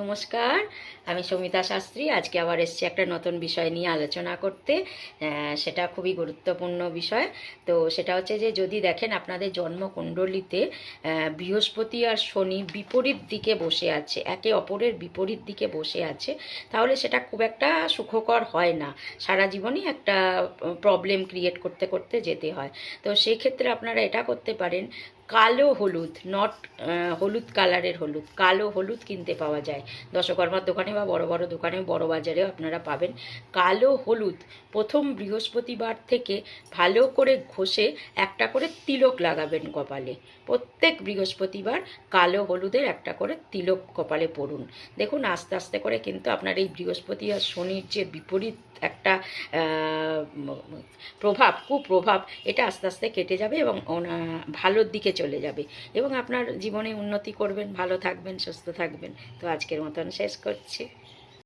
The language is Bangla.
নমস্কার, আমি সমিতা শাস্ত্রী। আজকে আবার এসেছি একটা নতুন বিষয় নিয়ে আলোচনা করতে। সেটা খুবই গুরুত্বপূর্ণ বিষয়। তো সেটা হচ্ছে যে, যদি দেখেন আপনাদের জন্মকুণ্ডলিতে বৃহস্পতি আর শনি বিপরীত দিকে বসে আছে, একে অপরের বিপরীত দিকে বসে আছে, তাহলে সেটা খুব একটা সুখকর হয় না। সারা জীবনই একটা প্রবলেম ক্রিয়েট করতে করতে যেতে হয়। তো সেই ক্ষেত্রে আপনারা এটা করতে পারেন। কালো হলুদ নট হলুদ কালারের হলুদ, কালো হলুদ কিনতে পাওয়া যায়। দশকর্মার দোকানে বা বড় বড় দোকানে বড় বাজারেও আপনারা পাবেন কালো হলুদ। প্রথম বৃহস্পতিবার থেকে ভালো করে ঘষে একটা করে তিলক লাগাবেন কপালে। প্রত্যেক বৃহস্পতিবার কালো হলুদের একটা করে তিলক কপালে পড়ুন। দেখুন, আস্তে আস্তে করে কিন্তু আপনার এই বৃহস্পতি আর শনির যে বিপরীত একটা প্রভাব, কুপ্রভাব, এটা আস্তে আস্তে কেটে যাবে এবং ভালোর দিকে চলে যাবে। এবং আপনার জীবনে উন্নতি করবেন, ভালো থাকবেন, সুস্থ থাকবেন। তো আজকের মতন শেষ করছি।